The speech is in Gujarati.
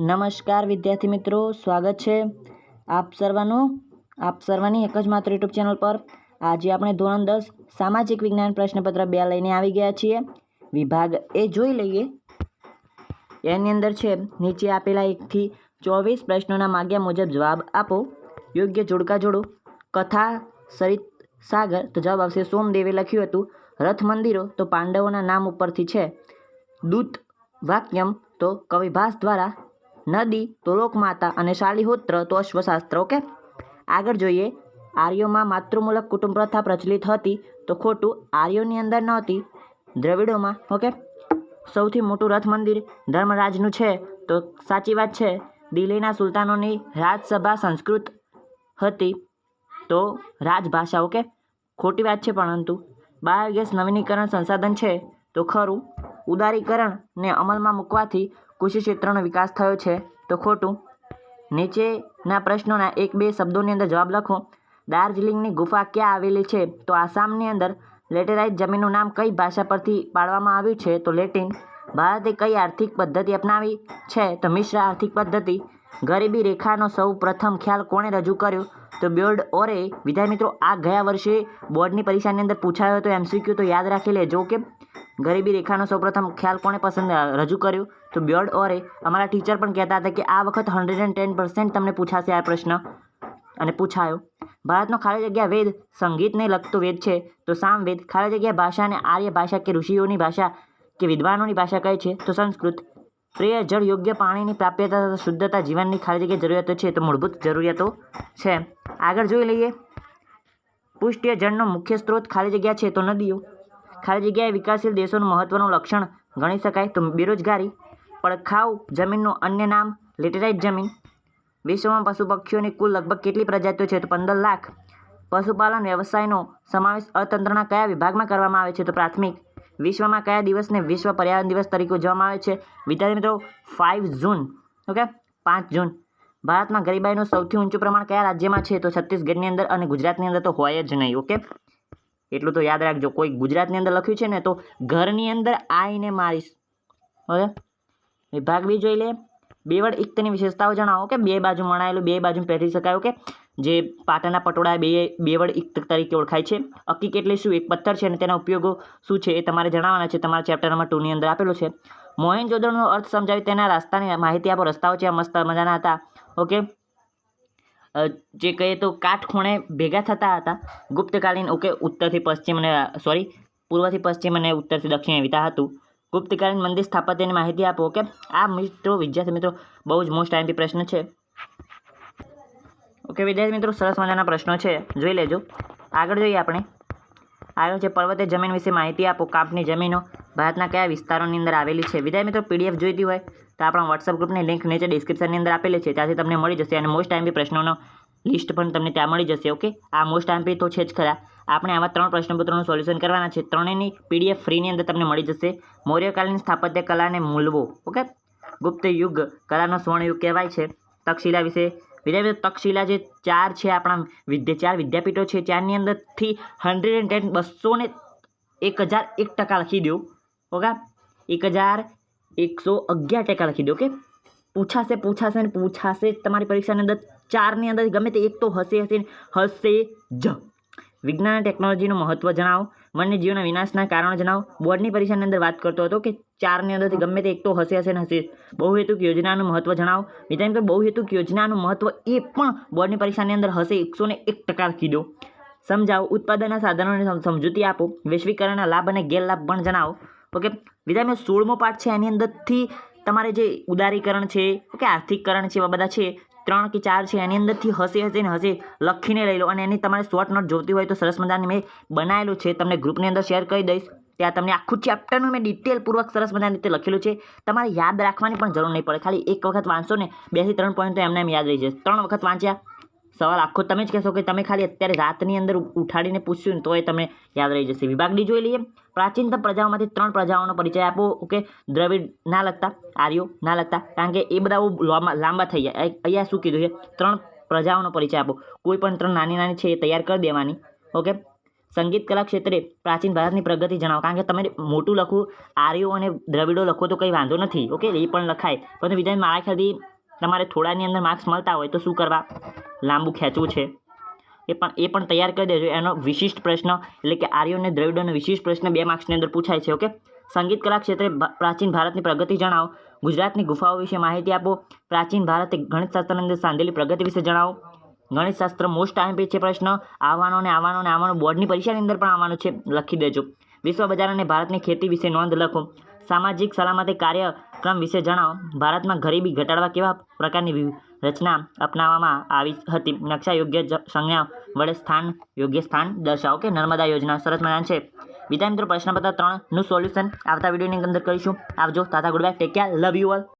નમસ્કાર વિદ્યાર્થી મિત્રો, સ્વાગત છે આપ સર્વનું. આપ સર્વની એક જ માત્ર યુટ્યુબ ચેનલ પર. આજે આપણે ધોરણ દસ, સામાજિક વિજ્ઞાન પ્રશ્નપત્ર બે લઈને આવી ગયા છીએ. વિભાગ એ જોઈ લઈએ. એની અંદર છે, નીચે આપેલા એકથી ચોવીસ પ્રશ્નોના માગ્યા મુજબ જવાબ આપો. યોગ્ય જોડકા જોડો. કથા, સરિત સાગર, તો જવાબ આવશે સોમદેવે લખ્યું હતું. રથ મંદિરો, તો પાંડવોના નામ ઉપરથી છે. દૂત વાક્યમ, તો કવિભાસ દ્વારા નદી, તો લોકમાતા અને શાલિહોત્ર, તો અશ્વશાસ્ત્ર, ઓકે? આગળ જોઈએ. આર્યોમાં માતૃમૂલક કુટુંબ પ્રથા પ્રચલિત હતી, તો ખોટું આર્યોની અંદર નહોતી. દ્રવિડોમાં, ઓકે? સૌથી મોટું રથ મંદિર ધર્મરાજનું છે, તો સાચી વાત છે. દિલ્હીના સુલતાનોની રાજસભા સંસ્કૃત હતી, તો રાજભાષા, ઓકે? ખોટી વાત છે, પરંતુ. બાયોગેસ નવીનીકરણ સંસાધન છે, તો ખરું. ઉદારીકરણને અમલમાં મૂકવાથી કૃષિ ક્ષેત્રનો વિકાસ થયો છે. તો ખોટું. નીચેના પ્રશ્નોના એક બે શબ્દોની અંદર જવાબ લખો. દાર્જિલિંગની ગુફા ક્યાં આવેલી છે? તો આસામની અંદર લેટેરાઇટ જમીનનું નામ કઈ ભાષા પરથી પાડવામાં આવ્યું છે? તો લેટિન. ભારતે કઈ આર્થિક પદ્ધતિ અપનાવી છે? તો મિશ્ર આર્થિક પદ્ધતિ. ગરીબી રેખાનો સૌ પ્રથમ ખ્યાલ કોણે રજૂ કર્યો? તો બ્યોર્ડ ઓરે. વિદ્યાર્થી મિત્રો, આ ગયા વર્ષે બોર્ડની પરીક્ષાની અંદર પૂછાયો હતો એમસીક્યુ. તો યાદ રાખી લેજો કે ગરીબી રેખાનો સૌપ્રથમ ખ્યાલ કોણે પસંદ રજૂ કર્યો? તો બ્યોર્ડ ઓરે અમારા ટીચર પણ કહેતા હતા કે આ વખત હંડ્રેડ એન્ડ ટેન પર્સન્ટ તમને પૂછાશે આ પ્રશ્ન. અને પૂછાયો, ભારતનો ખાલી જગ્યા વેદ સંગીતને લગતો વેદ છે? તો સામવેદ ખાલી જગ્યા ભાષા અને આર્ય ભાષા કે ઋષિઓની ભાષા કે વિદ્વાનોની ભાષા કહે છે? તો સંસ્કૃત. પ્રિય, જળ, યોગ્ય, પાણીની પ્રાપ્યતા તથા શુદ્ધતા જીવનની ખાલી જગ્યા જરૂરિયાતો છે, તો મૂળભૂત જરૂરિયાતો છે. આગળ જોઈ લઈએ. પુષ્ટિય જળનો મુખ્ય સ્ત્રોત ખાલી જગ્યા છે, તો નદીઓ. ખાલી જગ્યાએ વિકાસશીલ દેશોનું મહત્વનું લક્ષણ ગણી શકાય તો બેરોજગારી, પડખાઉ જમીનનું અન્ય નામ, લેટેરાઇટ જમીન. વિશ્વમાં પશુ પક્ષીઓની કુલ લગભગ કેટલી પ્રજાતિઓ છે તો પંદર લાખ. પશુપાલન વ્યવસાયનો સમાવેશ અર્થતંત્રના કયા વિભાગમાં કરવામાં આવે છે તો પ્રાથમિક. વિશ્વમાં કયા દિવસને વિશ્વ પર્યાવરણ દિવસ તરીકે ઉજવવામાં આવે છે? વિદ્યાર્થી મિત્રો ફાઇવ જૂન ઓકે પાંચ જૂન. ભારતમાં ગરીબાઈનું સૌથી ઊંચું પ્રમાણ કયા રાજ્યમાં છે તો છત્તીસગઢની અંદર અને ગુજરાતની અંદર તો હોય જ નહીં ઓકે એટલું તો યાદ રાખજો, કોઈ ગુજરાતની અંદર લખ્યું છે ને, તો ઘરની અંદર આવીને મારીશ. હવે વિભાગ બી જોઈ લે. બેવડ ઇક્તની વિશેષતાઓ જણાવો કે બે બાજુ મણાયેલું, બે બાજુ પહેરી શકાય ઓકે જે પાટણના પટોળા બે બેવડ ઇક્ત તરીકે ઓળખાય છે? અકીક એટલે શું, એક પથ્થર છે અને તેના ઉપયોગો શું છે એ તમારે જણાવવાના છે, તમારા ચેપ્ટર નંબર ટુની અંદર આપેલું છે. મોહેન મોહેનજોદડોનો અર્થ સમજાવી તેના રસ્તાની માહિતી આપો, રસ્તાઓ છે મસ્ત મજાના હતા. ઓકે? જે કહીએ તો કાટખૂણે ભેગા થતા હતા. ગુપ્તકાલીન, ઓકે, ઉત્તરથી પશ્ચિમ અને, સોરી, પૂર્વથી પશ્ચિમ અને ઉત્તરથી દક્ષિણ વિતા હતું. ગુપ્તકાલીન મંદિર સ્થાપત્યની માહિતી આપો, ઓકે? આ મિત્રો, વિદ્યાર્થી મિત્રો, બહુ જ મોસ્ટ આઈમ્પી પ્રશ્ન છે. ઓકે, વિદ્યાર્થી મિત્રો, સરસ મજાના પ્રશ્નો છે. જોઈ લેજો. આગળ જોઈએ આપણે. આગળ છે પર્વતીય જમીન વિશે માહિતી આપો, કાપની જમીનો. ભારતના કયા વિસ્તારોની અંદર આવેલી છે? વિદાય મિત્રો પીડીએફ જોઈતી હોય તો આપણા વોટ્સઅપ ગ્રુપની લિંક નીચે ડિસ્ક્રિપ્શનની અંદર આપેલી છે. ત્યાંથી તમને મળી જશે અને મોસ્ટ આઈમ્પી પ્રશ્નોનો લિસ્ટ પણ તમને ત્યાં મળી જશે ઓકે આ મોસ્ટ આઈમ્પી તો છે જ ખરા. આપણે આવા ત્રણ પ્રશ્નપત્રોનું સોલ્યુશન કરવાના છે. ત્રણેયની પીડીએફ ફ્રીની અંદર તમને મળી જશે. મૌર્યકાલીન સ્થાપત્ય કલાને મૂલવો ઓકે ગુપ્ત યુગ, કલાનો સ્વર્ણયુગ કહેવાય છે. તક્ષશિલા વિશે વિદ્યાર્થીઓ તક્ષશિલા જે ચાર છે આપણા વિદ્યા, ચાર વિદ્યાપીઠો છે ચારની અંદરથી હંડ્રેડ એન્ડ ટેન બસો ને એક હજાર એક ટકા લખી દો ઓકે એક હજાર એકસો અગિયાર ટકા લખી દો ઓકે પૂછાશે પૂછાશે ને પૂછાશે તમારી પરીક્ષાની અંદર ચારની અંદર ગમે તે એક તો હશે હશે હશે જ વિજ્ઞાન અને ટેકનોલોજીનું મહત્ત્વ જણાવો વન્યજીવના વિનાશના કારણો જણાવો. બોર્ડની પરીક્ષાની અંદર વાત કરતો હતો કે ચારની અંદરથી ગમે તે એક તો હશે હશે ને હશે બહુહેતુક યોજનાનું મહત્ત્વ જણાવો. વિદ્યાર્થી બહુહેતુક યોજનાનું મહત્ત્વ એ પણ બોર્ડની પરીક્ષાની અંદર હશે એકસો ને એક ટકા લખી દો. સમજાવો. ઉત્પાદનના સાધનોની સમજૂતી આપો. વૈશ્વિકરણના લાભ અને ગેરલાભ પણ જણાવો. ઓકે વિદ્યાર્થીઓ સોળમો પાઠ છે, એની અંદરથી તમારે જે ઉદારીકરણ છે, ઓકે, આર્થિકકરણ છે, એવા બધા છે, ત્રણ કે ચાર છે, એની અંદરથી હશે ને હશે લખીને લઈ લો અને એની તમારે શોર્ટ નોટ જોતી હોય તો સરસ મજાની મેં બનાવેલું છે, તમને ગ્રુપની અંદર શેર કરી દઈશ. ત્યાં તમને આખું ચેપ્ટરનું મેં ડિટેલપૂર્વક સરસ મજાની રીતે લખેલું છે. તમારે યાદ રાખવાની પણ જરૂર નહીં પડે, ખાલી એક વખત વાંચો ને બેથી ત્રણ પોઈન્ટ તો એમને એમ યાદ રહી જશે. ત્રણ વખત વાંચ્યા સવાલ આખો તમે જ કહેશો કે તમે ખાલી અત્યારે રાતની અંદર ઉઠાડીને પૂછ્યું ને તોય તમે યાદ રહી જશે. વિભાગ ડી જોઈ લઈએ. પ્રાચીનતમ પ્રજાઓમાંથી ત્રણ પ્રજાઓનો પરિચય આપો. ઓકે? દ્રવિડ ના લગતા, આર્યો ના લગતા. કારણ કે એ બધા લાંબા થઈ અહીં- અહીંયા શું કીધું છે? ત્રણ પ્રજાઓનો પરિચય આપો. કોઈ પણ ત્રણ નાની નાની છે એ તૈયાર કરી દેવાની. ઓકે? સંગીત કલા ક્ષેત્રે પ્રાચીન ભારતની પ્રગતિ જણાવો. કારણ કે તમે મોટું લખવું આર્યો અને દ્રવિડો લખો તો કંઈ વાંધો નથી. ઓકે? એ પણ લખાય. પરંતુ વિદ્યાર્થી મારા ખ્યાલથી તમારે થોડાની અંદર માર્ક્સ મળતા હોય તો શું કરવા? લાંબુ ખેંચવું છે. એ પણ એ પણ તૈયાર કરી દેજો. એનો વિશિષ્ટ પ્રશ્ન, એટલે કે આર્યો અને દ્રવિડોનો વિશિષ્ટ પ્રશ્ન બે માર્ક્સની અંદર પૂછાય છે, ઓકે? સંગીત કલા ક્ષેત્રે પ્રાચીન ભારતની પ્રગતિ જણાવો. ગુજરાતની ગુફાઓ વિશે માહિતી આપો. પ્રાચીન ભારતે ગણિતશાસ્ત્રની અંદર સાંધેલી પ્રગતિ વિશે જણાવો. ગણિતશાસ્ત્ર મોસ્ટ ટાઈમ છે પ્રશ્ન. આવવાનો ને આવવાનો ને આવવાનો બોર્ડની પરીક્ષાની અંદર પણ આવવાનો છે. લખી દેજો. વિશ્વ બજાર અને ભારતની ખેતી વિશે નોંધ લખો. સામાજિક સલામતી કાર્યક્રમ વિશે જણાવો, ભારતમાં ગરીબી ઘટાડવા કેવા પ્રકારની રચના અપનાવવામાં આવી હતી? નકશા યોગ્ય સંજ્ઞા વડે સ્થાન, યોગ્ય સ્થાન દર્શાવો કે નર્મદા યોજના? સરસ મજાન છે. બીજા મિત્રો પ્રશ્નપત્ર ત્રણનું સોલ્યુશન આવતા વિડીયોની અંદર કરીશું. આવજો. Tata good bye take care love you all